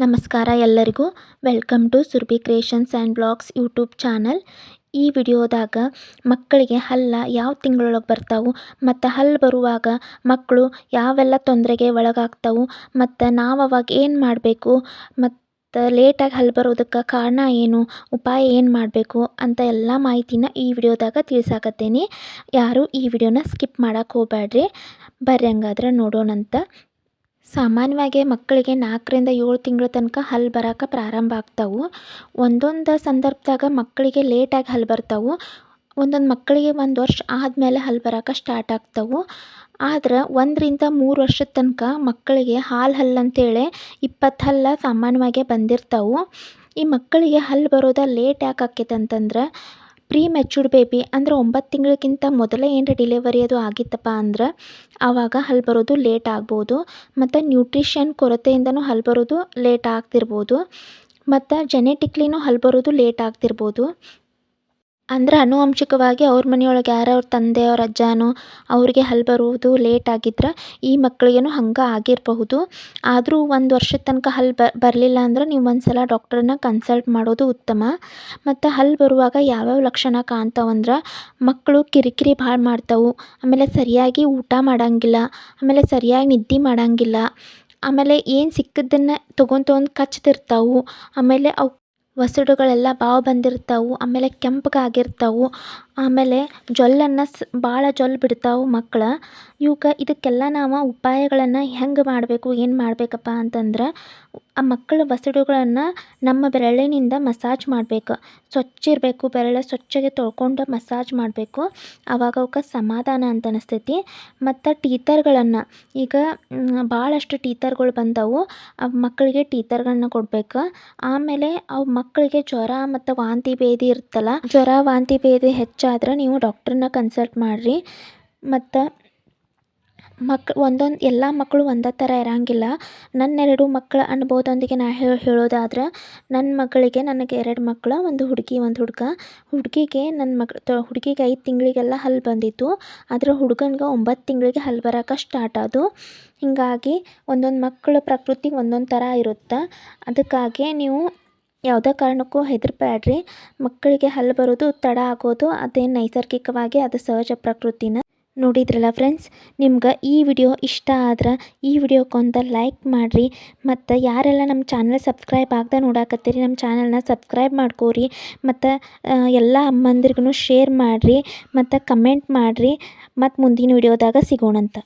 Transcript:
ನಮಸ್ಕಾರ ಎಲ್ಲರಿಗೂ. Welcome to Surbhi creations and vlogs YouTube channel ಈ ವಿಡಿಯೋದಾಗ ಮಕ್ಕಳಿಗೆ ಹಲ್ಲ ಯಾವ ತಿಂಗಳೊಳಗೆ ಬರ್ತಾವು, ಮತ್ತು ಹಲ್ಲು ಬರುವಾಗ ಮಕ್ಕಳು ಯಾವೆಲ್ಲ ತೊಂದರೆಗೆ ಒಳಗಾಗ್ತಾವು, ಮತ್ತು ನಾವು ಅವಾಗ ಏನು ಮಾಡಬೇಕು, ಮತ್ತು ಲೇಟಾಗಿ ಹಲ್ಲು ಬರೋದಕ್ಕೆ ಕಾರಣ ಏನು, ಉಪಾಯ ಏನು ಮಾಡಬೇಕು ಅಂತ ಎಲ್ಲ ಮಾಹಿತಿನ ಈ ವಿಡಿಯೋದಾಗ ತಿಳಿಸಾಕತ್ತೇನೆ. ಯಾರು ಈ ವಿಡಿಯೋನ ಸ್ಕಿಪ್ ಮಾಡೋಕ್ಕೆ ಹೋಗ್ಬೇಡ್ರಿ ಬರ್ರಿ ಹಂಗಾದ್ರೆ ನೋಡೋಣಂತ ಸಾಮಾನ್ಯವಾಗಿ ಮಕ್ಕಳಿಗೆ ನಾಲ್ಕರಿಂದ ಏಳು ತಿಂಗಳ ತನಕ ಹಲ್ಲು ಬರೋಕೆ ಪ್ರಾರಂಭ ಆಗ್ತಾವೆ. ಒಂದೊಂದು ಸಂದರ್ಭದಾಗ ಮಕ್ಕಳಿಗೆ ಲೇಟಾಗಿ ಹಲ್ಲು ಬರ್ತಾವೆ. ಒಂದೊಂದು ಮಕ್ಕಳಿಗೆ ಒಂದು ವರ್ಷ ಆದಮೇಲೆ ಹಲ್ಲು ಬರಕ್ಕೆ ಸ್ಟಾರ್ಟ್ ಆಗ್ತಾವೆ. ಆದ್ರೆ ಒಂದರಿಂದ ಮೂರು ವರ್ಷದ ತನಕ ಮಕ್ಕಳಿಗೆ ಹಾಲು ಹಲ್ಲು ಅಂತೇಳಿ ಇಪ್ಪತ್ತು ಹಲ್ಲ ಸಾಮಾನ್ಯವಾಗಿ ಬಂದಿರ್ತಾವೆ. ಈ ಮಕ್ಕಳಿಗೆ ಹಲ್ಲು ಬರೋದು ಲೇಟ್ ಯಾಕೆ ಆಕೈತೆ ಅಂತಂದ್ರೆ ಪ್ರೀ ಮೆಚೂರ್ಡ್ ಬೇಬಿ ಅಂದ್ರೆ ಒಂಬತ್ತು ತಿಂಗಳಿಗಿಂತ ಮೊದಲೇ ಏನರ ಡಿಲೆವರಿ ಅದು ಆಗಿತ್ತಪ್ಪ ಅಂದ್ರೆ ಆವಾಗ ಹಲ್ಲು ಬರೋದು ಲೇಟ್ ಆಗ್ಬೋದು, ಮತ್ತು ನ್ಯೂಟ್ರಿಷನ್ ಕೊರತೆಯಿಂದನೂ ಹಲ್ಲು ಬರೋದು ಲೇಟ್ ಆಗ್ತಿರ್ಬೋದು, ಮತ್ತು ಜೆನೆಟಿಕ್ಲಿನೂ ಹಲ್ಲು ಬರೋದು ಲೇಟ್ ಆಗ್ತಿರ್ಬೋದು. ಅಂದ್ರೆ ಅನುವಂಶಿಕವಾಗಿ ಅವ್ರ ಮನೆಯೊಳಗೆ ಯಾರು ಅವ್ರ ತಂದೆ, ಅವ್ರ ಅಜ್ಜನೋ ಅವ್ರಿಗೆ ಹಲ್ಲು ಬರುವುದು ಲೇಟ್ ಆಗಿದ್ರೆ ಈ ಮಕ್ಳಿಗೇನು ಹಂಗೆ ಆಗಿರಬಹುದು. ಆದರೂ ಒಂದು ವರ್ಷದ ತನಕ ಹಲ್ಲು ಬರಲಿಲ್ಲ ಅಂದ್ರೆ ನೀವು ಒಂದು ಸಲ ಡಾಕ್ಟ್ರನ್ನ ಕನ್ಸಲ್ಟ್ ಮಾಡೋದು ಉತ್ತಮ. ಮತ್ತು ಹಲ್ಲು ಬರುವಾಗ ಯಾವ್ಯಾವ ಲಕ್ಷಣ ಕಾಣ್ತಾವಂದ್ರೆ ಮಕ್ಕಳು ಕಿರಿಕಿರಿ ಭಾಳ ಮಾಡ್ತಾವೆ. ಆಮೇಲೆ ಸರಿಯಾಗಿ ಊಟ ಮಾಡಂಗಿಲ್ಲ, ಆಮೇಲೆ ಸರಿಯಾಗಿ ನಿದ್ದೆ ಮಾಡಂಗಿಲ್ಲ, ಆಮೇಲೆ ಏನು ಸಿಕ್ಕಿದ್ದನ್ನು ತೊಗೊಂಡ್ ತೊಗೊಂಡ್ ಕಚ್ತಿರ್ತಾವೆ, ಆಮೇಲೆ ಅವು ವಸಡುಗಳೆಲ್ಲ ಬಾವು ಬಂದಿರ್ತಾವು ಆಮೇಲೆ ಕೆಂಪಗಾಗಿರ್ತಾವೆ. ಆಮೇಲೆ ಜೊಲ್ಲನ್ನು ಸ್ ಭಾಳ ಜೊಲ್ಲು ಬಿಡ್ತಾವೆ ಮಕ್ಳು. ಇವಕ್ಕೆ ಇದಕ್ಕೆಲ್ಲ ನಾವು ಉಪಾಯಗಳನ್ನು ಹೆಂಗೆ ಮಾಡಬೇಕು, ಏನು ಮಾಡಬೇಕಪ್ಪ ಅಂತಂದ್ರೆ ಆ ಮಕ್ಕಳ ಬಸಡುಗಳನ್ನು ನಮ್ಮ ಬೆರಳಿನಿಂದ ಮಸಾಜ್ ಮಾಡಬೇಕು. ಸ್ವಚ್ಛ ಇರಬೇಕು, ಬೆರಳು ಸ್ವಚ್ಛಗೆ ತೊಳ್ಕೊಂಡು ಮಸಾಜ್ ಮಾಡಬೇಕು. ಆವಾಗ ಅವಕ್ಕೆ ಸಮಾಧಾನ ಅಂತ ಅನಿಸ್ತೈತಿ. ಮತ್ತು ಟೀತರ್ಗಳನ್ನು, ಈಗ ಭಾಳಷ್ಟು ಟೀತರ್ಗಳು ಬಂದವು ಮಕ್ಕಳಿಗೆ ಟೀತರ್ಗಳನ್ನ ಕೊಡ್ಬೇಕು. ಆಮೇಲೆ ಅವು ಮಕ್ಕಳಿಗೆ ಜ್ವರ ಮತ್ತು ವಾಂತಿ ಭೇದಿ ಇರುತ್ತಲ್ಲ ಜ್ವರ ವಾಂತಿ ಭೇದಿ ಹೆಚ್ಚಾದ್ರೆ ನೀವು ಡಾಕ್ಟ್ರನ್ನ ಕನ್ಸಲ್ಟ್ ಮಾಡಿರಿ. ಮತ್ತು ಮಕ್, ಒಂದೊಂದು, ಎಲ್ಲ ಮಕ್ಕಳು ಒಂದೇ ಥರ ಇರೋಂಗಿಲ್ಲ. ನನ್ನ ಎರಡು ಮಕ್ಕಳ ಅನುಭವದೊಂದಿಗೆ ನಾ ಹೇಳೋದಾದ್ರೆ ನನ್ನ ಮಗಳಿಗೆ ನನಗೆ ಎರಡು ಮಕ್ಕಳು ಒಂದು ಹುಡುಗಿ, ಒಂದು ಹುಡುಗ. ಹುಡುಗಿಗೆ ನನ್ನ ಮಗಳು ತ, ಹುಡುಗಿಗೆ ಐದು ತಿಂಗಳಿಗೆಲ್ಲ ಹಲ್ಲು ಬಂದಿತ್ತು. ಆದ್ರೆ ಹುಡುಗನಿಗೆ ಒಂಬತ್ತು ತಿಂಗಳಿಗೆ ಹಲ್ಲು ಬರೋಕೆ ಸ್ಟಾರ್ಟ್ ಅದು ಹೀಗಾಗಿ ಒಂದೊಂದು ಮಕ್ಕಳ ಪ್ರಕೃತಿ ಒಂದೊಂದು ಥರ ಇರುತ್ತೆ. ಅದಕ್ಕಾಗಿ ನೀವು ಯಾವುದೇ ಕಾರಣಕ್ಕೂ ಹೆದರಬೇಡ್ರಿ ಮಕ್ಕಳಿಗೆ ಹಲ್ಲು ಬರೋದು, ತಡ ಆಗೋದು ಅದೇನು ನೈಸರ್ಗಿಕವಾಗಿ ಅದು ಸಹಜ ಪ್ರಕೃತಿನ ನೋಡಿದ್ರಲ್ಲ ಫ್ರೆಂಡ್ಸ್ ನಿಮ್ಗೆ ಈ ವಿಡಿಯೋ ಇಷ್ಟ ಆದ್ರೆ ಈ ವಿಡಿಯೋಕ್ಕೊಂದು ಲೈಕ್ ಮಾಡಿರಿ. ಮತ್ತು ಯಾರೆಲ್ಲ ನಮ್ಮ ಚಾನಲ್ ಸಬ್ಸ್ಕ್ರೈಬ್ ಆಗದೆ ನೋಡಾಕತ್ತೀರಿ ನಮ್ಮ ಚಾನಲ್ನ ಸಬ್ಸ್ಕ್ರೈಬ್ ಮಾಡ್ಕೋರಿ. ಮತ್ತು ಎಲ್ಲ ಅಮ್ಮಂದಿರಿಗೂ ಶೇರ್ ಮಾಡಿರಿ. ಮತ್ತು ಕಮೆಂಟ್ ಮಾಡಿರಿ. ಮತ್ತು ಮುಂದಿನ ವಿಡಿಯೋದಾಗ ಸಿಗೋಣಂತ.